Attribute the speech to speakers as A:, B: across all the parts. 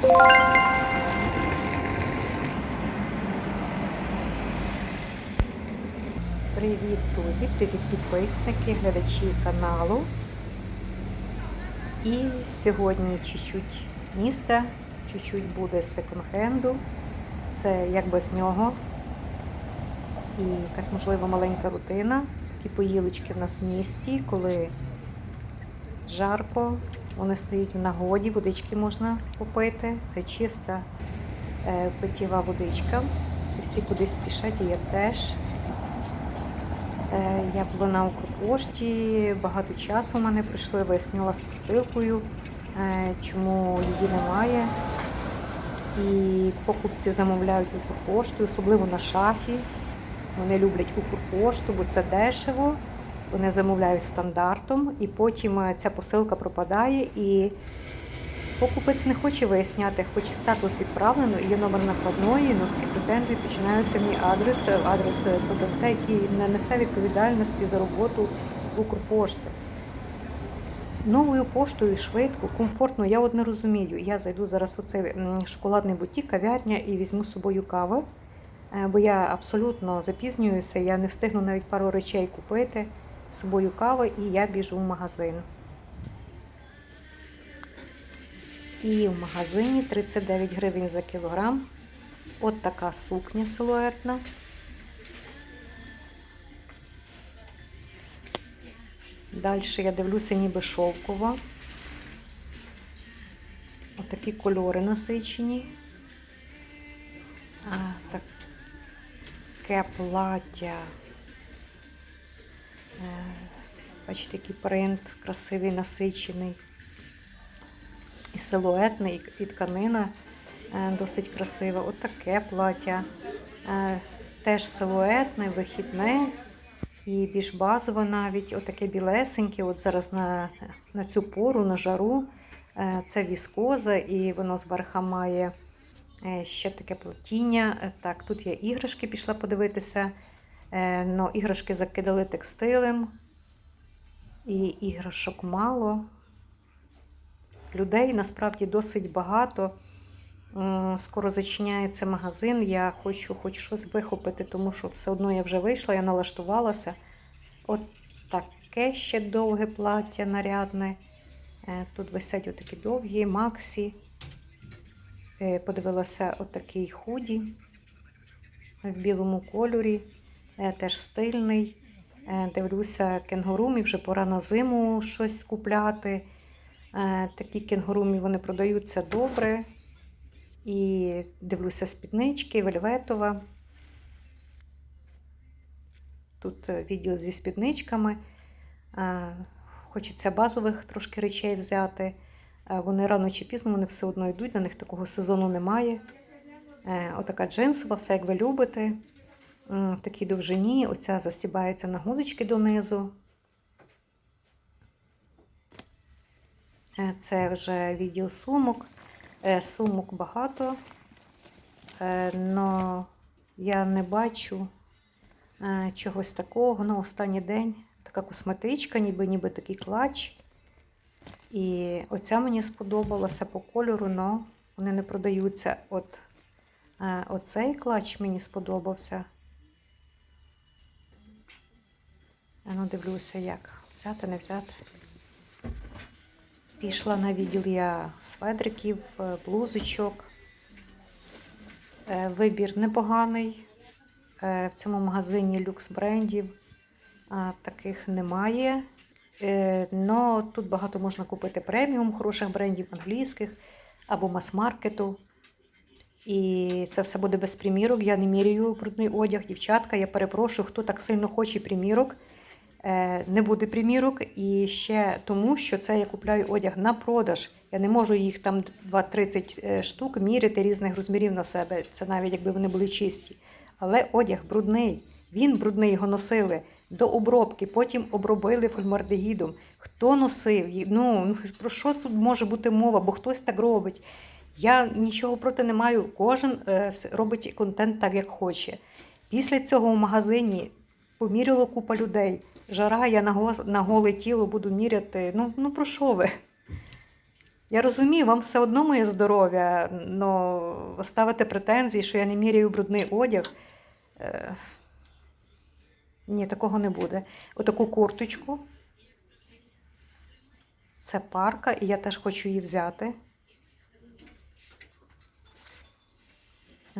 A: Привіт, друзі! Привіт, підписники, глядачі каналу. І сьогодні чуть-чуть міста, чуть-чуть буде секонд-хенду. Це як без нього. І якась, можливо, маленька рутина. Такі поїлочки в нас в місті, коли жарко, вони стоять в нагоді, водички можна попити. Це чиста е, питєва водичка. І всі кудись спішать, і я теж. Е, Я була на Укрпошті, багато часу в мене прийшли, вияснила з посилкою, е, чому її немає. І покупці замовляють Укрпошту, особливо на шафі. Вони люблять Укрпошту, бо це дешево. Вони замовляють стандартом, і потім е, ця посилка пропадає, і покупець не хоче виясняти, хоч статус відправлено, і є номер накладної, але всі претензії починаються мій адрес, е, адрес продавця, який не несе відповідальності за роботу Укрпошти. Новою поштою швидко, комфортно, я от не розумію. Я зайду зараз в оцей м, шоколадний бутік, кав'ярня і візьму з собою кави, е, бо я абсолютно запізнююся, я не встигну навіть пару речей купити з собою кави, і я біжу в магазин. І в магазині 39 гривень за кілограм. От така сукня силуетна. Далі я дивлюся, ніби шовкова. Отакі кольори насичені. А, таке плаття. Бачите, який принт красивий, насичений. І силуетний, і- тканина е, досить красива. От таке плаття. Е, Теж силуетне, вихідне і більш базове навіть. Отаке білесеньке. От зараз на, на цю пору, на жару. Е, Це віскоза, і воно зверху має е, ще таке плетіння. Так, тут я іграшки пішла подивитися. Но іграшки закидали текстилем. І іграшок мало. Людей насправді досить багато. Скоро зачиняється магазин. Я хочу хоч щось вихопити, тому що все одно я вже вийшла, я налаштувалася. От таке ще довге плаття нарядне. Е, Тут висять отакі довгі максі. Е, Подивилася отакий худі в білому кольорі, Е, теж стильний. Е, Дивлюся кенгурумі, вже пора на зиму щось купляти. Е, Такі кенгурумі вони продаються добре. І дивлюся спіднички, вельветова. Тут е, відділ зі спідничками. Хочеться базових трошки речей взяти. Вони рано чи пізно вони все одно йдуть, на них такого сезону немає. Отака джинсова, все як ви любите. В такій довжині. Оця застібається на гузички донизу. Е, Це вже відділ сумок. Е, Сумок багато, але я не бачу е, чогось такого. Ну, останній день така косметичка, ніби ніби такий клач. І оця мені сподобалася по кольору, але вони не продаються. От оцей клач мені сподобався. А Ну, дивлюся, як взяти, не взяти. Пішла на відділ я сведриків, е, блузочок. Е, Вибір непоганий. Е, В цьому магазині люкс брендів таких немає. Але тут багато можна купити преміум хороших брендів англійських або мас-маркету. І це все буде без примірок. Я не міряю брудний одяг. Дівчатка, я перепрошую, хто так сильно хоче примірок. Е, Не буде примірок. І ще тому, що це я купляю одяг на продаж. Я не можу їх там 2-30 е, штук міряти різних розмірів на себе. Це навіть якби вони були чисті. Але одяг брудний. Він брудний, його носили до обробки, потім обробили фольмардегідом. Хто носив? Ну, ну, про що тут може бути мова? Бо хтось так робить. Я нічого проти не маю. Кожен е, робить контент так, як хоче. Після цього в магазині поміряло купа людей. Жара, я на, гос- на голе тіло буду міряти. Ну, ну про що ви? Я розумію, вам все одно моє здоров'я, але ставити претензії, що я не міряю брудний одяг. Е, ні, такого не буде. Отаку курточку. Це парка, і я теж хочу її взяти.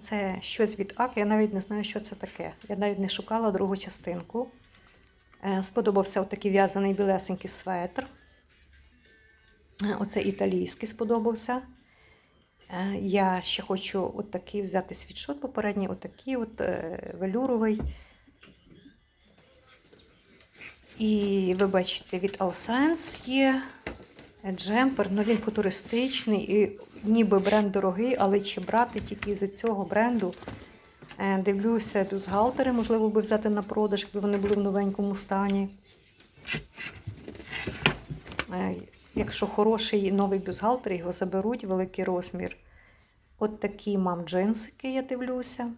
A: Це щось від АК, я навіть не знаю, що це таке. Я навіть не шукала другу частинку. Е, Сподобався отакий в'язаний білесенький светр. Е, Оце італійський сподобався. Е, Я ще хочу отакий взяти світшот попередній, отакий от велюровий. І ви бачите, від Alsense є джемпер, ну він футуристичний, і ніби бренд дорогий, але чи брати тільки з цього бренду? Е, Дивлюся, бюстгальтери, можливо, би взяти на продаж, якби вони були в новенькому стані. Е, Якщо хороший новий бюстгальтер, його заберуть, великий розмір. От такі мам джинсики, я дивлюся.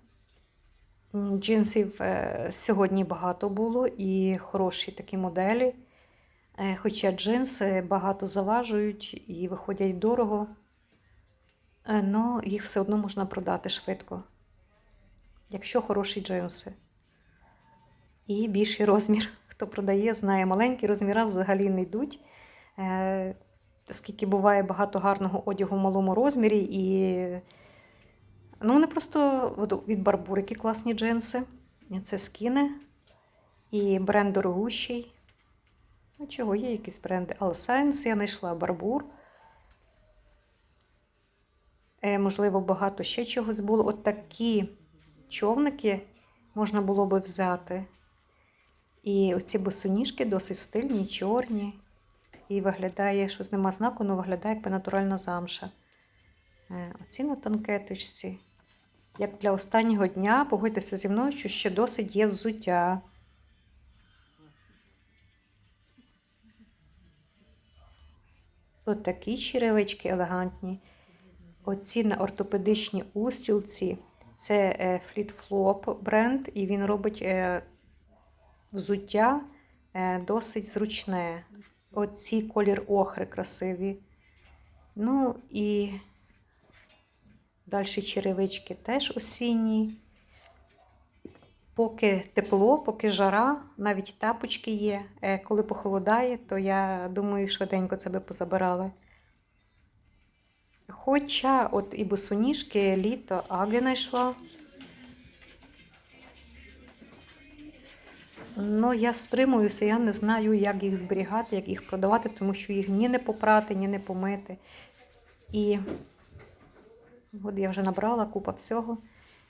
A: Джинсів е, сьогодні багато було і хороші такі моделі. Хоча джинси багато заважують і виходять дорого, але їх все одно можна продати швидко, якщо хороші джинси. І більший розмір. Хто продає, знає, маленькі розміри взагалі не йдуть. Е, Скільки буває багато гарного одягу в малому розмірі, і ну, вони просто від барбурики класні джинси. Це скіни. І бренд дорогущий. Ну, чого є якісь бренди? Alsense я знайшла Барбур. Е, можливо, багато ще чогось було. От такі човники можна було би взяти. І оці босоніжки досить стильні, чорні. І виглядає, що з нема знаку, але виглядає як натуральна замша. Е, оці на танкеточці. Як для останнього дня, погодьтеся зі мною, що ще досить є взуття. От такі черевички елегантні. Оці на ортопедичній устілці. Це е, Flip-Flop бренд, і він робить е, взуття е, досить зручне. Оці колір охри красиві. Ну і далі черевички теж осінні. Поки тепло, поки жара, навіть тапочки є. Коли похолодає, то я думаю, швиденько це би позабирали. Хоча от і босоніжки літо Аги знайшла. Ну, я стримуюся, я не знаю, як їх зберігати, як їх продавати, тому що їх ні не попрати, ні не помити. І от я вже набрала купа всього.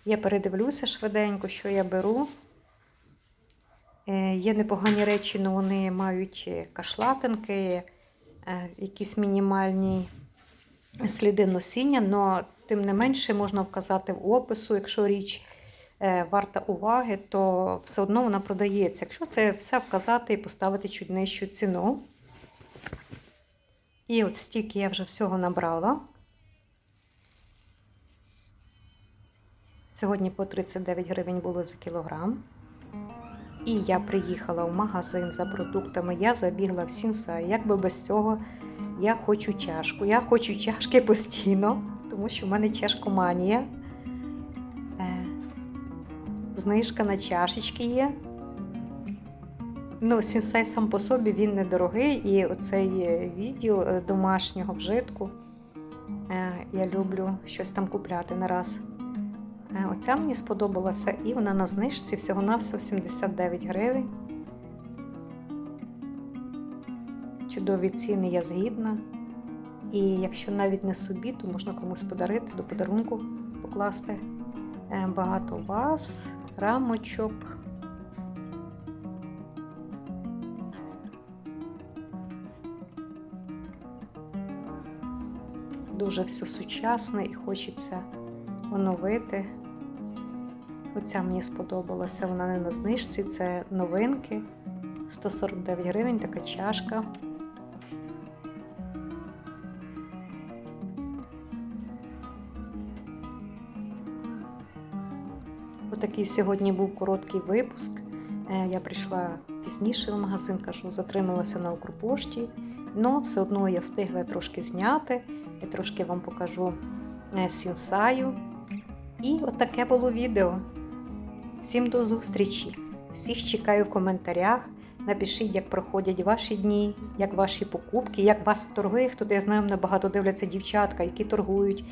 A: Я передивлюся швиденько, що я беру. Е, Є непогані речі, але вони мають кашлатинки, е, якісь мінімальні сліди носіння, але тим не менше можна вказати в опису, якщо річ е, варта уваги, то все одно вона продається. Якщо це все вказати і поставити чуть нижчу ціну. І от стільки я вже всього набрала. Сьогодні по 39 гривень було за кілограм. І я приїхала в магазин за продуктами. Я забігла в Сінсай. Як би без цього я хочу чашку. Я хочу чашки постійно, тому що в мене чашкоманія. Е, Знижка на чашечки є. Ну, Сінсай сам по собі він недорогий, і оцей відділ е, домашнього вжитку. е, Я люблю щось там купляти на раз. Е, Оця мені сподобалася, і вона на знижці всього-навсього 79 гривень. Чудові ціни я згідна. І якщо навіть не собі, то можна комусь подарити, до подарунку покласти Е, багато ваз, рамочок. Дуже все сучасне і хочеться оновити. Оця мені сподобалася, вона не на знижці, це новинки. 149 гривень така чашка. Отакий сьогодні був короткий випуск. Е, Я прийшла пізніше в магазин, кажу, затрималася на Укрпошті але все одно я встигла трошки зняти. Я трошки вам покажу е, сінсаю. І отаке було відео. Всім до зустрічі! Всіх чекаю в коментарях. Напишіть, як проходять ваші дні, як ваші покупки, як вас торги. Хто я знаю, набагато дивляться дівчатка, які торгують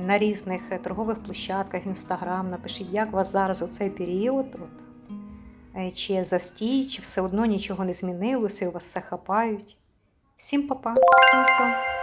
A: на різних е, торгових площадках, інстаграм. Напишіть, як у вас зараз у цей період. От, е, чи застій, чи все одно нічого не змінилося, і у вас все хапають. Всім па-па, цьом-цьом.